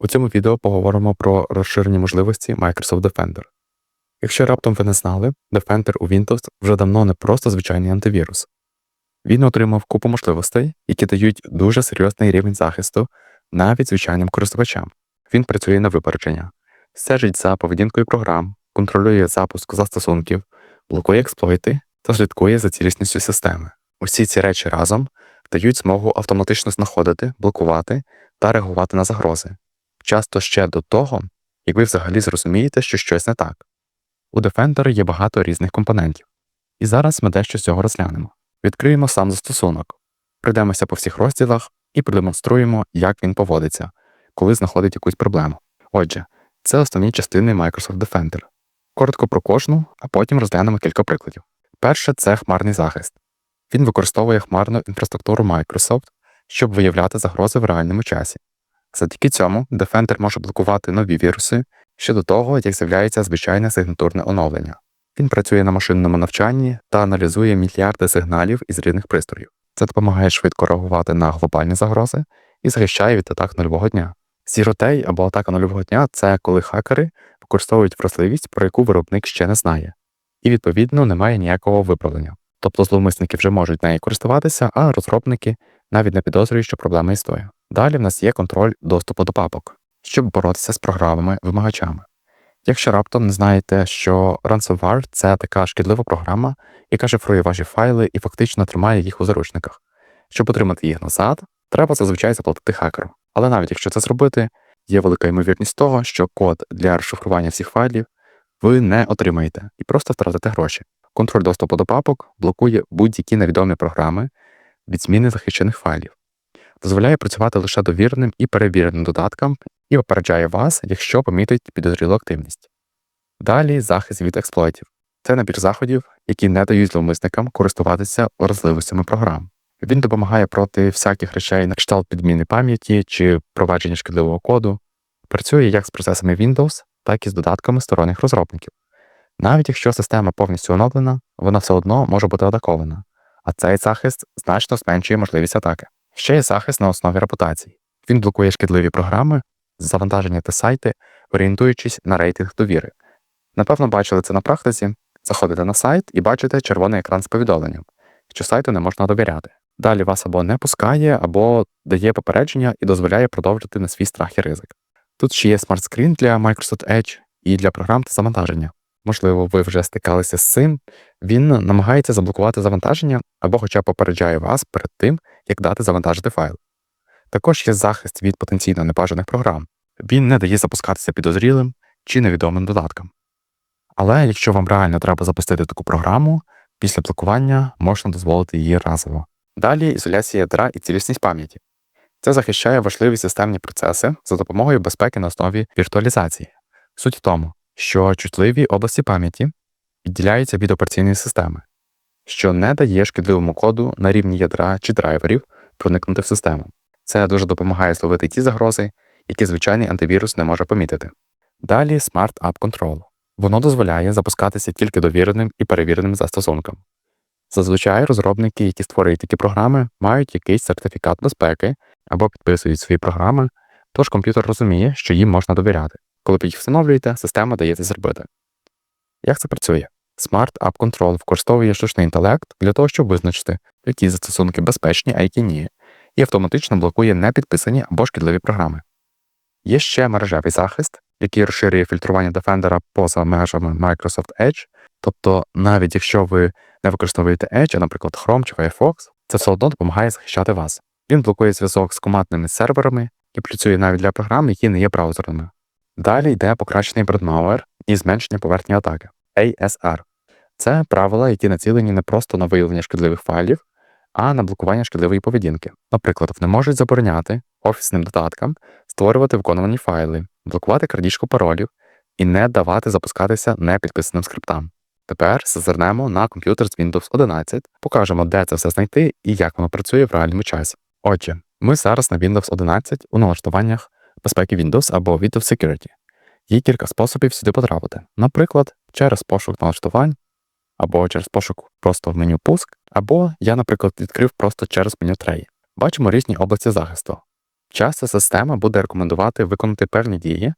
У цьому відео поговоримо про розширені можливості Microsoft Defender. Якщо раптом ви не знали, Defender у Windows вже давно не просто звичайний антивірус. Він отримав купу можливостей, які дають дуже серйозний рівень захисту навіть звичайним користувачам. Він працює на випередження, стежить за поведінкою програм, контролює запуск застосунків, блокує експлойти та слідкує за цілісністю системи. Усі ці речі разом дають змогу автоматично знаходити, блокувати та реагувати на загрози, часто ще до того, як ви взагалі зрозумієте, що щось не так. У Defender є багато різних компонентів, і зараз ми дещо з цього розглянемо. Відкриємо сам застосунок, пройдемося по всіх розділах і продемонструємо, як він поводиться, коли знаходить якусь проблему. Отже, це основні частини Microsoft Defender. Коротко про кожну, а потім розглянемо кілька прикладів. Перше це хмарний захист. Він використовує хмарну інфраструктуру Microsoft, щоб виявляти загрози в реальному часі. Завдяки цьому Defender може блокувати нові віруси ще до того, як з'являється звичайне сигнатурне оновлення. Він працює на машинному навчанні та аналізує мільярди сигналів із різних пристроїв. Це допомагає швидко реагувати на глобальні загрози і захищає від атак нульового дня. Day або атака нульового дня це коли хакери використовують вразливість, про яку виробник ще не знає, і відповідно немає ніякого виправлення. Тобто зловмисники вже можуть нею користуватися, а розробники навіть не підозрюють, що проблема існує. Далі в нас є контроль доступу до папок, щоб боротися з програмами-вимагачами. Якщо раптом не знаєте, що ransomware – це така шкідлива програма, яка шифрує ваші файли і фактично тримає їх у заручниках. Щоб отримати їх назад, треба зазвичай заплатити хакеру. Але навіть якщо це зробити, є велика ймовірність того, що код для розшифрування всіх файлів ви не отримаєте і просто втратите гроші. Контроль доступу до папок блокує будь-які невідомі програми від зміни захищених файлів, дозволяє працювати лише довіреним і перевіреним додаткам і попереджає вас, якщо помітить підозрілу активність. Далі захист від експлойтів. Це набір заходів, які не дають зловмисникам користуватися вразливостями програм. Він допомагає проти всяких речей на кшталт підміни пам'яті чи провадження шкідливого коду, працює як з процесами Windows, так і з додатками сторонніх розробників. Навіть якщо система повністю оновлена, вона все одно може бути атакована, а цей захист значно зменшує можливість атаки. Ще є захист на основі репутації. Він блокує шкідливі програми, завантаження та сайти, орієнтуючись на рейтинг довіри. Напевно, бачили це на практиці, заходите на сайт і бачите червоний екран з повідомленням, що сайту не можна довіряти. Далі вас або не пускає, або дає попередження і дозволяє продовжити на свій страх і ризик. Тут ще є Screen для Microsoft Edge і для програм та завантаження. Можливо, ви вже стикалися з цим. Він намагається заблокувати завантаження або хоча б попереджає вас перед тим, як дати завантажити файл. Також є захист від потенційно небажаних програм. Він не дає запускатися підозрілим чи невідомим додаткам. Але якщо вам реально треба запустити таку програму, після блокування можна дозволити її разово. Далі ізоляція ядра і цілісність пам'яті. Це захищає важливі системні процеси за допомогою безпеки на основі віртуалізації. Суть в тому, що чутливі області пам'яті відділяються від операційної системи, що не дає шкідливому коду на рівні ядра чи драйверів проникнути в систему. Це дуже допомагає зловити ті загрози, які звичайний антивірус не може помітити. Далі Smart App Control. Воно дозволяє запускатися тільки довіреним і перевіреним застосункам. Зазвичай розробники, які створюють такі програми, мають якийсь сертифікат безпеки або підписують свої програми, тож комп'ютер розуміє, що їм можна довіряти. Коли їх встановлюєте, система дає це зробити. Як це працює? Smart App Control використовує штучний інтелект для того, щоб визначити, які застосунки безпечні, а які ні, і автоматично блокує непідписані або шкідливі програми. Є ще мережевий захист, який розширює фільтрування Defender поза межами Microsoft Edge, тобто навіть якщо ви не використовуєте Edge, а, наприклад, Chrome чи Firefox, це все одно допомагає захищати вас. Він блокує зв'язок з командними серверами і працює навіть для програм, які не є браузерними. Далі йде покращений бредмауер і зменшення поверхні атаки ASR. Це правила, які націлені не просто на виявлення шкідливих файлів, а на блокування шкідливої поведінки. Наприклад, вони можуть забороняти офісним додаткам створювати виконувані файли, блокувати крадіжку паролів і не давати запускатися непідписаним скриптам. Тепер зазирнемо на комп'ютер з Windows 11, покажемо, де це все знайти і як воно працює в реальному часі. Отже, ми зараз на Windows 11 у налаштуваннях безпеки Windows або Windows Security. Є кілька способів сюди потрапити, наприклад, через пошук налаштувань, або через пошук просто в меню пуск, або я, наприклад, відкрив просто через меню треї. Бачимо різні області захисту. Часто система буде рекомендувати виконати певні дії,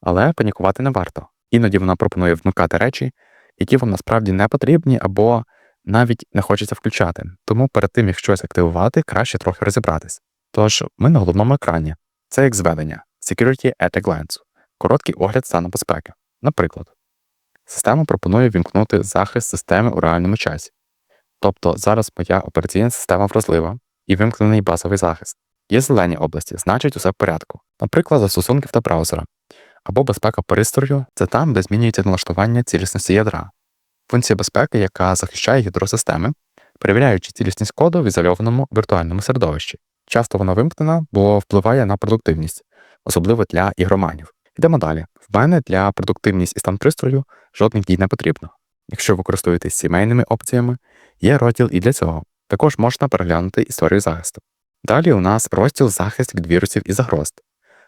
але панікувати не варто. Іноді вона пропонує вмикати речі, які вам насправді не потрібні або навіть не хочеться включати. Тому перед тим, як щось активувати, краще трохи розібратись. Тож, ми на головному екрані. Це як зведення Security at a glance, короткий огляд стану безпеки. Наприклад, система пропонує вімкнути захист системи у реальному часі. Тобто зараз моя операційна система вразлива і вимкнений базовий захист. Є зелені області, значить усе в порядку, наприклад, застосунків та браузера. Або безпека пристрою це там, де змінюється налаштування цілісності ядра. Функція безпеки, яка захищає ядро системи, перевіряючи цілісність коду в ізольованому віртуальному середовищі. Часто вона вимкнена, бо впливає на продуктивність, особливо для ігроманів. Йдемо далі. В мене для продуктивність і стан пристрою жодних дій не потрібно. Якщо ви користуєтесь сімейними опціями, є розділ і для цього. Також можна переглянути історію захисту. Далі у нас розділ захист від вірусів і загроз.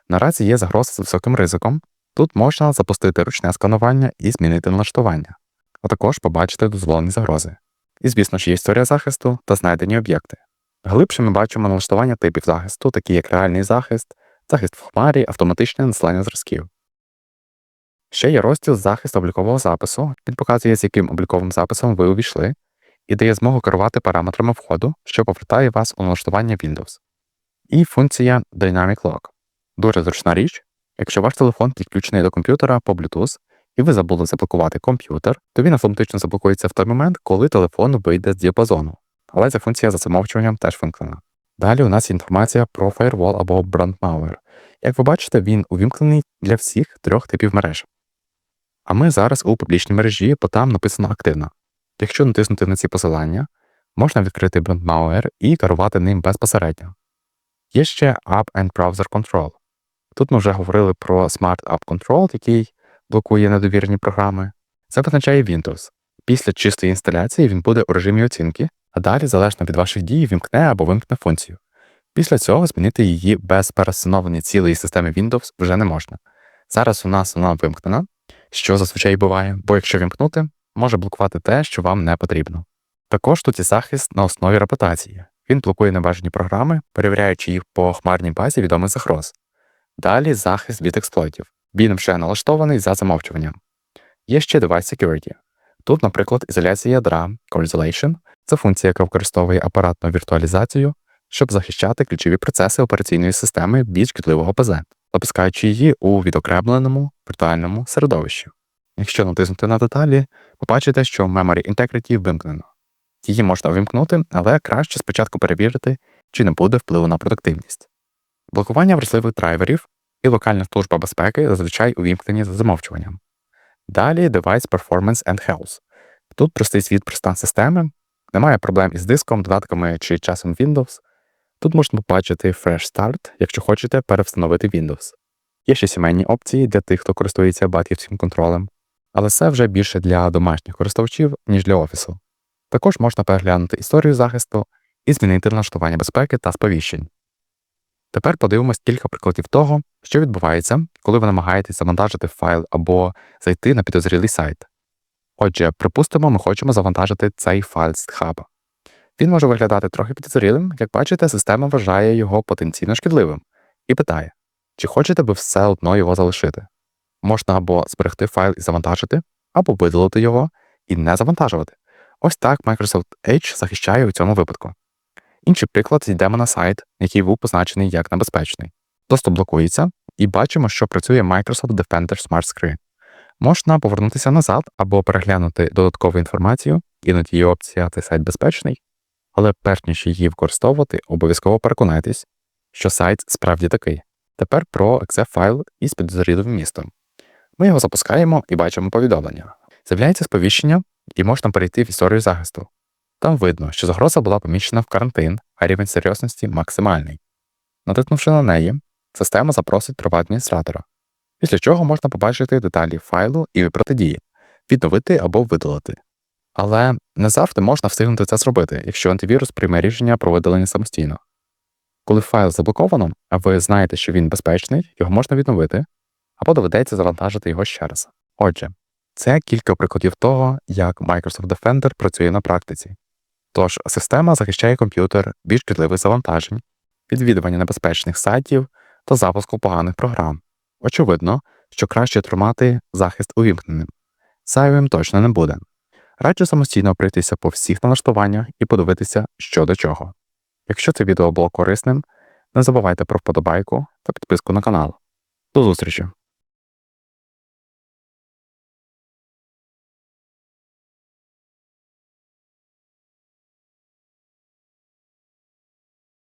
Наразі є загроза з високим ризиком. Тут можна запустити ручне сканування і змінити налаштування, а також побачити дозволені загрози. І, звісно ж, є історія захисту та знайдені об'єкти. Глибше ми бачимо налаштування типів захисту, такі як реальний захист, захист в хмарі, автоматичне надсилання зразків. Ще є розділ захист облікового запису, він показує, з яким обліковим записом ви увійшли, і дає змогу керувати параметрами входу, що повертає вас у налаштування Windows. І функція Dynamic Lock. Дуже зручна річ. Якщо ваш телефон підключений до комп'ютера по Bluetooth, і ви забули заблокувати комп'ютер, то він автоматично заблокується в той момент, коли телефон вийде з діапазону. Але ця функція за замовчуванням теж функціональна. Далі у нас інформація про Firewall або Brandmauer. Як ви бачите, він увімкнений для всіх трьох типів мереж. А ми зараз у публічній мережі, бо там написано активно. Якщо натиснути на ці посилання, можна відкрити Brandmauer і керувати ним безпосередньо. Є ще App and Browser Control. Тут ми вже говорили про Smart App Control, який блокує недовірні програми. Це позначає Windows. Після чистої інсталяції він буде у режимі оцінки, а далі, залежно від ваших дій, вімкне або вимкне функцію. Після цього змінити її без перестановлення цілої системи Windows вже не можна. Зараз у нас вона вимкнена, що зазвичай буває, бо якщо вімкнути, може блокувати те, що вам не потрібно. Також тут є захист на основі репутації. Він блокує небажані програми, перевіряючи їх по хмарній базі відомих загроз. Далі захист від експлойтів. Він вже налаштований за замовчуванням. Є ще Device Security. Тут, наприклад, ізоляція ядра, Core Isolation – це функція, яка використовує апаратну віртуалізацію, щоб захищати ключові процеси операційної системи від шкідливого ПЗ, запускаючи її у відокремленому віртуальному середовищі. Якщо натиснути на деталі, побачите, що Memory Integrity вимкнено. Її можна вимкнути, але краще спочатку перевірити, чи не буде впливу на продуктивність. Блокування вразливих драйверів і локальна служба безпеки зазвичай увімкнені за замовчуванням. Далі Device Performance and Health. Тут простий світ про стан системи, немає проблем із диском, додатками чи часом Windows. Тут можна побачити Fresh Start, якщо хочете перевстановити Windows. Є ще сімейні опції для тих, хто користується батьківським контролем, але це вже більше для домашніх користувачів, ніж для офісу. Також можна переглянути історію захисту і змінити налаштування безпеки та сповіщень. Тепер подивимось кілька прикладів того, що відбувається, коли ви намагаєтесь завантажити файл або зайти на підозрілий сайт. Отже, припустимо, ми хочемо завантажити цей файл з хаба. Він може виглядати трохи підозрілим, як бачите, система вважає його потенційно шкідливим і питає, чи хочете ви все одно його залишити. Можна або зберегти файл і завантажити, або видалити його і не завантажувати. Ось так Microsoft Edge захищає у цьому випадку. Інший приклад йдемо на сайт, який був позначений як небезпечний. Доступ блокується, і бачимо, що працює Microsoft Defender Smart Screen. Можна повернутися назад або переглянути додаткову інформацію, іноді є опція цей сайт безпечний, але перш ніж її використовувати, обов'язково переконайтесь, що сайт справді такий. Тепер про exe файл із підозрілим містом. Ми його запускаємо і бачимо повідомлення. З'являється сповіщення, і можна перейти в історію захисту. Там видно, що загроза була поміщена в карантин, а рівень серйозності максимальний. Натиснувши на неї, система запросить права адміністратора, після чого можна побачити деталі файлу і вибрати дії, відновити або видалити. Але не завжди можна встигнути це зробити, якщо антивірус прийме рішення про видалення самостійно. Коли файл заблоковано, а ви знаєте, що він безпечний, його можна відновити, або доведеться завантажити його ще раз. Отже, це кілька прикладів того, як Microsoft Defender працює на практиці. Тож система захищає комп'ютер від шкідливих завантажень, відвідування небезпечних сайтів та запуску поганих програм. Очевидно, що краще тримати захист увімкненим. Зайвим точно не буде. Раджу самостійно пройтися по всіх налаштуваннях і подивитися, що до чого. Якщо це відео було корисним, не забувайте про вподобайку та підписку на канал. До зустрічі!